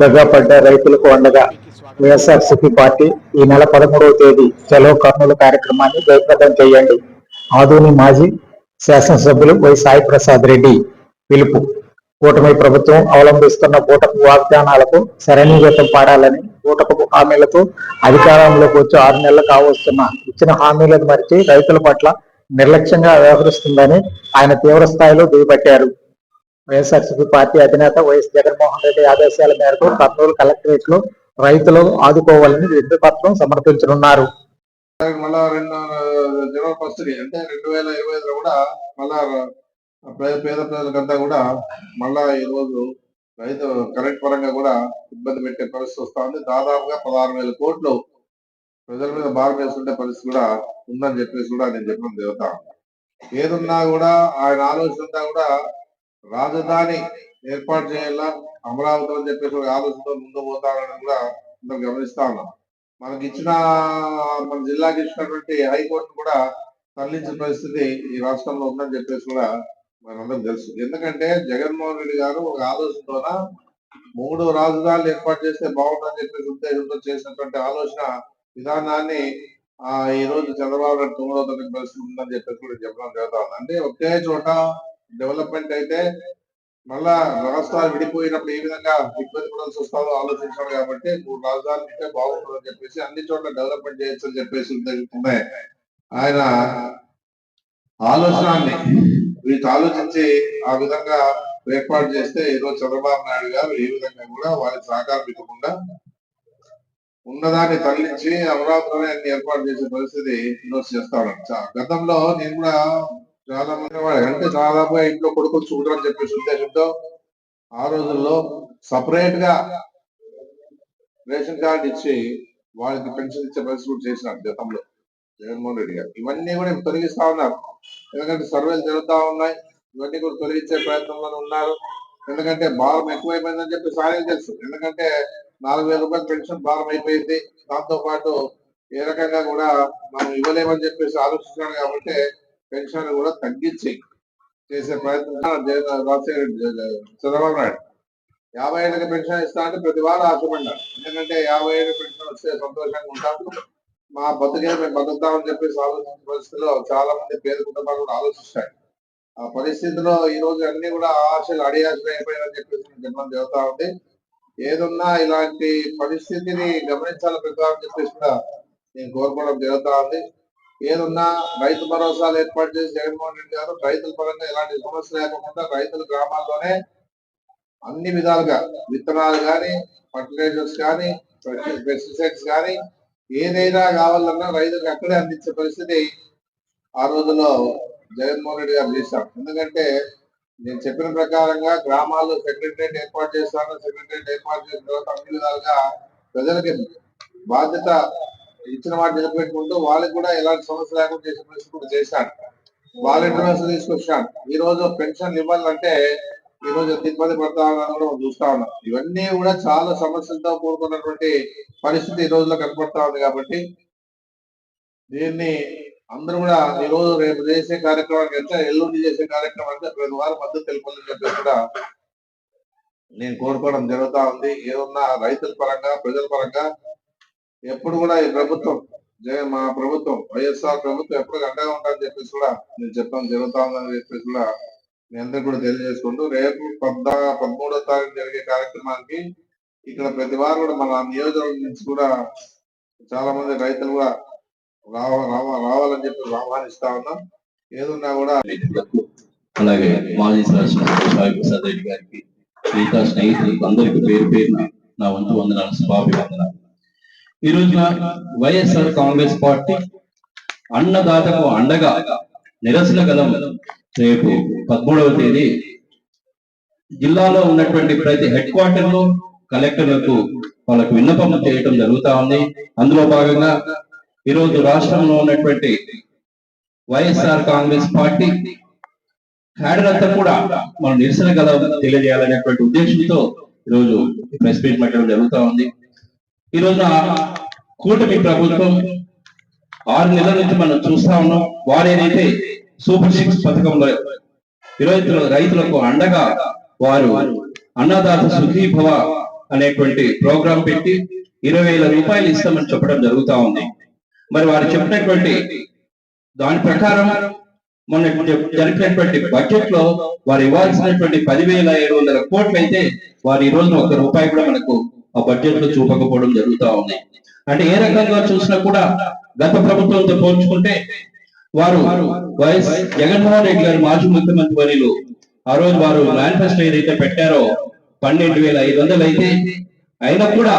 దగ్గపడ్డ రైతులకు అండగా వైఎస్ఆర్సీపీ పార్టీ ఈ నెల పదమూడవ తేదీ చలో కర్నూలు కార్యక్రమాన్ని జయప్రదం చేయండి. ఆధుని మాజీ శాసనసభ్యులు వై సాయి ప్రసాద్ రెడ్డి పిలుపు. కూటమి ప్రభుత్వం అవలంబిస్తున్న బూటపు వాగ్దానాలకు శరణీగతం పాడాలని బూటకు హామీలతో అధికారంలోకి వచ్చి ఆరు నెలలు కావస్తున్న ఇచ్చిన హామీలను మరిచి రైతుల పట్ల నిర్లక్ష్యంగా వ్యవహరిస్తుందని ఆయన తీవ్ర స్థాయిలో దుయ్యబట్టారు. వైఎస్ఆర్సీపీ పార్టీ అధినేత వైఎస్ జగన్మోహన్ రెడ్డి ఆదేశాల మేరకు కర్నూలు కలెక్టరేట్లో రైతులు ఆదుకోవాలని విద్యుత్ పత్రం సమర్పించనున్నారు మళ్ళా రెండు జనవరి ఫస్ట్ అంటే రెండు వేల ఇరవై ఐదులో కూడా మళ్ళా పేద ప్రజలకంతా కూడా మళ్ళా ఈ రోజు రైతు కరెంట్ పరంగా కూడా ఇబ్బంది పెట్టే పరిస్థితి వస్తా ఉంది దాదాపుగా పదహారు వేల కోట్లు ప్రజల మీద భారం వేసుకుంటే పరిస్థితి కూడా ఉందని చెప్పేసి కూడా నేను చెప్పడం జరుగుతా ఏదున్నా కూడా ఆయన ఆలోచన అంతా కూడా రాజధాని ఏర్పాటు చేయాలా? అమరావతి అని చెప్పేసి ఒక ఆలోచనతో ముందు పోతారని కూడా మనం గమనిస్తా ఉన్నాం మనకి ఇచ్చిన మన జిల్లాకి ఇచ్చినటువంటి హైకోర్టు కూడా తరలించిన పరిస్థితి ఈ రాష్ట్రంలో ఉందని చెప్పేసి కూడా మనందరం తెలుసు. ఎందుకంటే జగన్మోహన్ రెడ్డి గారు ఒక ఆలోచనతోన మూడు రాజధానులు ఏర్పాటు చేస్తే బాగుంటుందని చెప్పేసి ఉద్దేశంతో చేసినటువంటి ఆలోచన విధానాన్ని ఆ ఈ రోజు చంద్రబాబు నాయుడు తొమ్మిదవ తరగతి పరిస్థితి ఉందని చెప్పేసి కూడా చెప్పడం జరుగుతా ఉంది. అంటే ఒకే చోట డెవలప్మెంట్ అయితే మళ్ళా రాష్ట్రాలు విడిపోయినప్పుడు ఏ విధంగా ఇబ్బంది పడాల్సి వస్తుందో ఆలోచించాడు కాబట్టి మూడు రాజధానులు ఉంటే బాగుంటుందని చెప్పేసి అన్ని చోట్ల డెవలప్మెంట్ చేయొచ్చు అని చెప్పేసి ఉన్నాయి. ఆయన ఆలోచనాన్ని వీటి ఆలోచించి ఆ విధంగా ఏర్పాటు చేస్తే ఈరోజు చంద్రబాబు నాయుడు గారు ఏ విధంగా కూడా వారి సహకారం ఇవ్వకుండా ఉన్నదాన్ని తరలించి అమరావతిలోనే అన్ని ఏర్పాటు చేసే పరిస్థితి ఈరోజు చేస్తాడు చా- గతంలో నేను కూడా చాలా మంది వాడు అంటే దాదాపుగా ఇంట్లో కొడుకు చూడరని చెప్పేసి ఉద్దేశంతో ఆ రోజుల్లో సపరేట్గా రేషన్ కార్డు ఇచ్చి వాళ్ళకి పెన్షన్ ఇచ్చే పరిస్థితి కూడా చేసినారు గతంలో జగన్మోహన్ రెడ్డి గారు. ఇవన్నీ కూడా తొలగిస్తా ఉన్నారు. ఎందుకంటే సర్వేలు జరుగుతా ఉన్నాయి. ఇవన్నీ కూడా తొలగించే ప్రయత్నంలో ఉన్నారు. ఎందుకంటే భారం ఎక్కువైపోయిందని చెప్పి సాయం తెలుసు. ఎందుకంటే నాలుగు వేల రూపాయల పెన్షన్ భారం అయిపోయింది. దాంతో పాటు ఏ రకంగా కూడా మనం ఇవ్వలేమని చెప్పేసి ఆలోచిస్తున్నాడు కాబట్టి పెన్షన్ కూడా తగ్గించి చేసే ప్రయత్నం రాజశేఖర చంద్రబాబు నాయుడు. యాభై ఏళ్ళకి పెన్షన్ ఇస్తా అంటే ప్రతి వారు ఆశపడ్డారు. ఎందుకంటే యాభై ఏళ్ళ పెన్షన్ వస్తే సంతోషంగా ఉంటాం మా బతుకే మేము బతుకుతామని చెప్పేసి ఆలోచించిన పరిస్థితిలో చాలా మంది పేద కుటుంబాలు కూడా ఆలోచిస్తాయి. ఆ పరిస్థితిలో ఈ రోజు అన్ని కూడా ఆశలు అడియాశలు అయిపోయాయని చెప్పేసి నేను చెప్పడం జరుగుతా ఉంది. ఏదున్నా ఇలాంటి పరిస్థితిని గమనించాలని ప్రకారం చెప్పేసి కూడా నేను కోరుకోవడం జరుగుతా ఉంది. ఏదున్నా రైతు భరోసాలు ఏర్పాటు చేసి జగన్మోహన్ రెడ్డి గారు రైతుల పరంగా ఎలాంటి సమస్య లేకుండా రైతుల గ్రామాల్లోనే అన్ని విధాలుగా విత్తనాలు కానీ ఫర్టిలైజర్స్ కానీ పెస్టిసైడ్స్ కానీ ఏదైనా కావాలన్నా రైతులకు అక్కడే అందించే పరిస్థితి ఆ రోజుల్లో జగన్మోహన్ రెడ్డి గారు చేశారు. ఎందుకంటే నేను చెప్పిన ప్రకారంగా గ్రామాల్లో సెక్రటరియట్ ఏర్పాటు చేస్తాను సెక్రటరియట్ ఏర్పాటు చేసిన తర్వాత అన్ని విధాలుగా ప్రజలకి బాధ్యత ఇచ్చిన మాట నిలబెట్టుకుంటూ వాళ్ళకి కూడా ఎలాంటి సమస్య లేకుండా చేసే పరిస్థితి కూడా చేశాను వాళ్ళ ఇంటర్వ్యూస్ తీసుకొచ్చాను ఈ రోజు పెన్షన్ ఇవ్వాలంటే ఈ రోజు ఎంత ఇబ్బంది పడతా ఉన్నాను కూడా మనం చూస్తా ఉన్నాం. ఇవన్నీ కూడా చాలా సమస్యలతో కూడుకున్నటువంటి పరిస్థితి ఈ రోజులో కనపడతా ఉంది కాబట్టి దీన్ని అందరూ కూడా ఈ రోజు రేపు చేసే కార్యక్రమానికి అంటే ఎల్లుండి చేసే కార్యక్రమానికి ప్రతి వారం మద్దతు తెలుపాలని చెప్పి కూడా నేను కోరుకోవడం జరుగుతా ఉంది. ఏమన్నా రైతుల పరంగా ప్రజల పరంగా ఎప్పుడు కూడా ఈ ప్రభుత్వం జగన్ మా ప్రభుత్వం వైఎస్ఆర్ ప్రభుత్వం ఎప్పుడు అండగా ఉంటుందని చెప్పేసి కూడా నేను చెప్పడం జరుగుతా ఉందని చెప్పేసి కూడా మీ అందరికి కూడా తెలియజేసుకుంటూ రేపు పద్నా పదమూడో తారీఖు జరిగే కార్యక్రమానికి ఇక్కడ ప్రతి వారు కూడా మన నియోజకవర్గం నుంచి కూడా చాలా మంది రైతులు కూడా రావ రావ- రావాలని చెప్పి ఆహ్వానిస్తా ఉన్నాం. ఏదున్నా కూడా అలాగే మాజీ శాసనసభ్యులు ప్రసాద్ రెడ్డి గారికి మిగతా స్నేహితులకు అందరికి పేరు పేరున నా వంతు వందనాలు శుభాభివందనాలు. ఈ రోజున వైఎస్ఆర్ కాంగ్రెస్ పార్టీ అన్నదాతకు అండగా నిరసన గలం రేపు పదమూడవ తేదీ. జిల్లాలో ఉన్నటువంటి ప్రతి హెడ్ క్వార్టర్లో కలెక్టర్లకు వాళ్ళకు విన్నపం చేయటం జరుగుతా ఉంది. అందులో భాగంగా ఈ రోజు రాష్ట్రంలో ఉన్నటువంటి వైఎస్ఆర్ కాంగ్రెస్ పార్టీ క్యాడర్ అంతా కూడా మనం నిరసన గలం తెలియజేయాలనేటువంటి ఉద్దేశంతో ఈరోజు ఈ ప్రెస్ మీట్ పెట్టడం జరుగుతా ఉంది. ఈ రోజున కూటమి ప్రభుత్వం ఆరు నెలల నుంచి మనం చూస్తా ఉన్నాం. వారు ఏదైతే సూపర్ సిక్స్ పథకంలో రైతుల రైతులకు అండగా వారు అన్నదాత సుఖీభవ అనేటువంటి ప్రోగ్రాం పెట్టి ఇరవై వేల రూపాయలు ఇస్తామని చెప్పడం జరుగుతా ఉంది. మరి వారు చెప్పినటువంటి దాని ప్రకారం మొన్న జరిపినటువంటి బడ్జెట్లో వారు ఇవ్వాల్సినటువంటి పదివేల ఏడు వందల కోట్లు అయితే వారు ఈ రోజున ఒక రూపాయి కూడా మనకు ఆ బడ్జెట్లో చూపకపోవడం జరుగుతా ఉన్నాయి అంటే ఏ రకంగా చూసినా కూడా గత ప్రభుత్వంతో పోల్చుకుంటే వారు వైఎస్ జగన్మోహన్ రెడ్డి గారు మాజీ ముఖ్యమంత్రి వర్యులు ఆ రోజు వారు మేనిఫెస్టో ఏదైతే పెట్టారో పన్నెండు వేల ఐదు వందలు అయితే అయినా కూడా